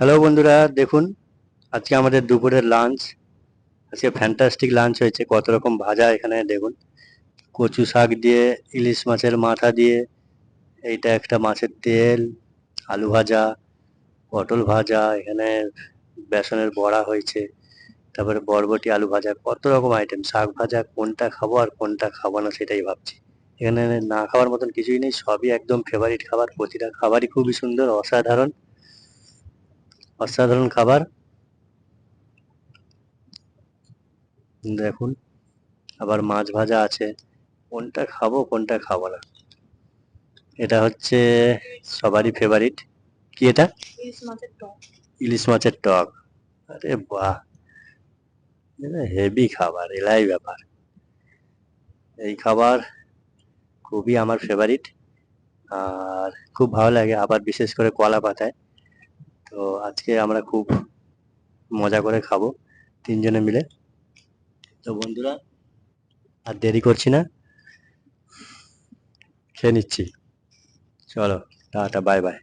Hello বন্ধুরা, দেখুন, আজকে আমাদের দুপুরের লাঞ্চ আজকে ফ্যান্টাস্টিক লাঞ্চ হয়েছে, কত রকম ভাজা এখানে, দেখুন। কচু শাক দিয়ে, ইলিশ মাছের মাথা দিয়ে, এইটা একটা মাছের তেল, আলু ভাজা, পটল ভাজা, এখানে বেসনের বড়া হয়েছে, তারপরে বরবটি আলু ভাজা, কত রকম আইটেম শাক ভাজা, কোনটা খাব আর কোনটা খাব না, সেটাই ভাবছি। এখানে না খাওয়ার মতন কিছুই নেই, সবই একদম ফেভারিট খাবার, প্রতিটা খাবারই খুবই সুন্দর, অসাধারণ। অসাধারণ খাবার। দেখুন আবার মাছ ভাজা আছে। কোনটা খাব কোনটা খাব না। এটা হচ্ছে সবারই ফেভারিট কি এটা? ইলিশ মাছের টক। ইলিশ মাছের টক। আরে বাহ! হেভি খাবার এলাই ব্যাপার। এই খাবার খুবই আমার ফেভারিট আর খুব ভালো লাগে আবার বিশেষ করে কলা পাতায় তো আজকে আমরা খুব মজা করে খাব, তিনজনে মিলে। তো বন্ধুরা, আর দেরি করছি না। খেয়ে নিচ্ছি। চলো, টাটা, বাই বাই।